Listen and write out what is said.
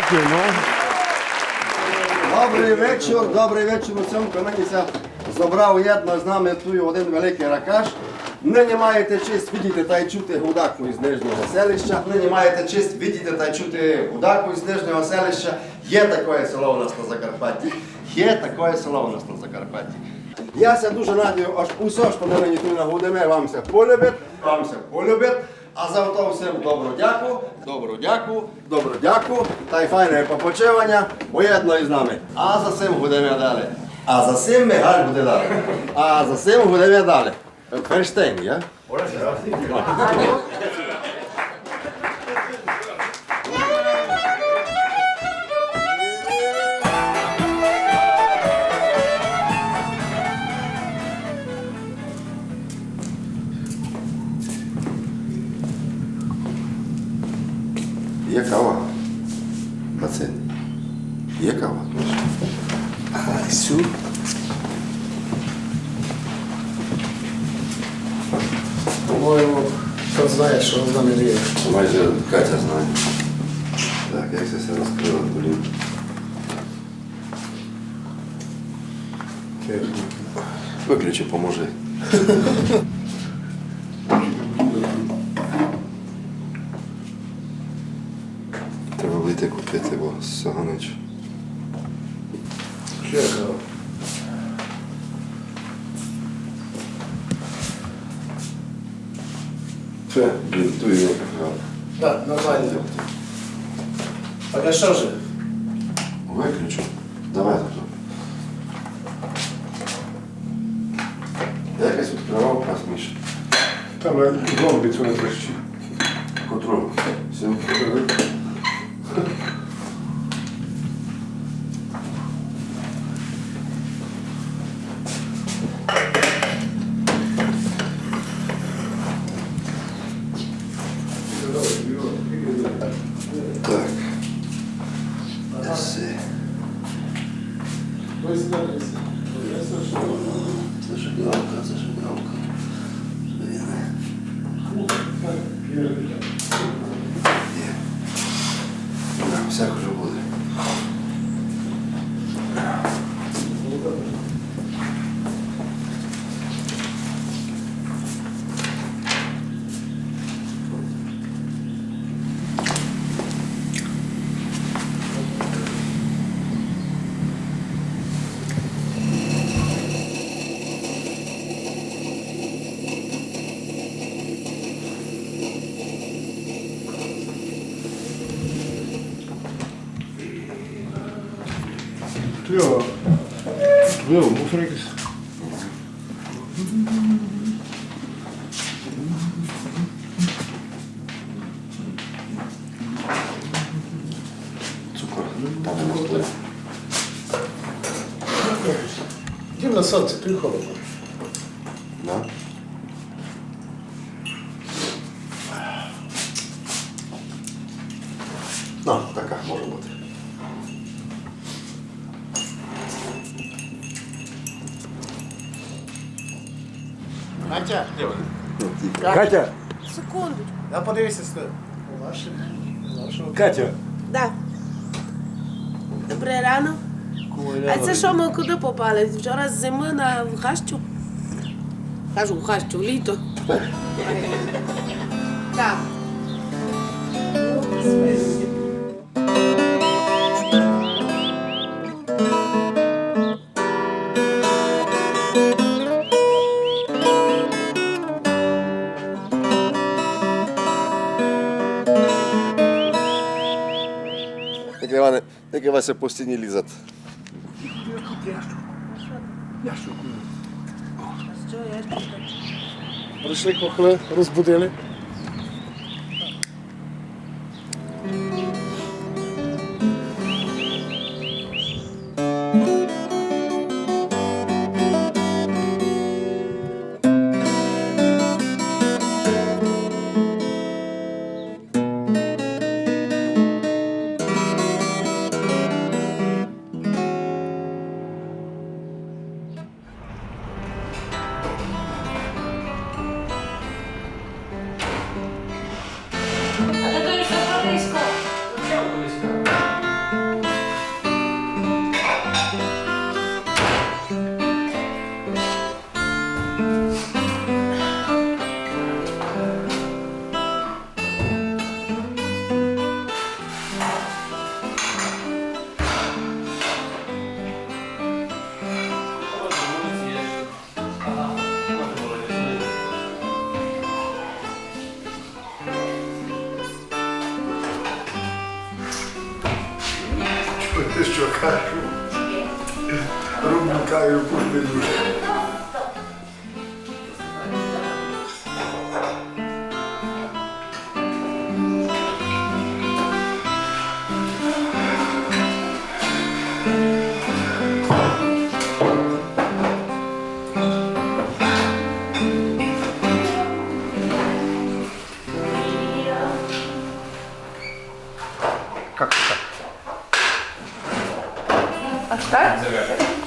Дякуємо. Добрий вечір, добрий вечір усім, хто нині ся зібрав єдно з нами тут один великий ракаш. Нині маєте честь видіти та й чути гудаку із нижнього селища. Нині маєте честь видіти та й чути гудаку із нижнього селища. Є таке село у нас на Закарпатті. Є таке село у нас на Закарпатті. Я дуже надію, аж усе, що ми нині тут нагодимо, вам ся полюбить, вам ся полюбить. А за то всім добро дяку, добро дяку, добро дяку та й файне попочивання, поєдно із нами. А за цим будемо далі. А за цим ми галь буде далі. А за цим будемо далі. Ферштейн, я? Є кава. Бацин. Є кава. Сю. По-моєму, хто знає, що з нами діє. Майже Катя знає. Так, як це все розкрила, блін. Виключи, поможи. Вийти купити, бо саганич. Чекав. Це, блін, ту і кава. Так, нормально. Так а що ж? Виключу. Давай тут. Я якось відкривав пас, Міша. Там гомбі цього прощі. Котру? Все. Зажигалка, зажигалка. Блін. Є. Да, Всяк уже буде. Йо. Йо, мусор якийсь. Цукор. Там не можливо. Йдемо на сонце, тут холодно. Да? Катя, Катя, Секунду. Да подивися сюди. Ваше. Вашого. Катя. Да. Добре рано. А це що ми куди попали? Вчора з зими на в хащу? Кажу, в хащу, в літо. Так. Тільки Вася по стіні лізат. Прийшли кохли, розбудили. що кажу. Рубникаю купину. Це tak?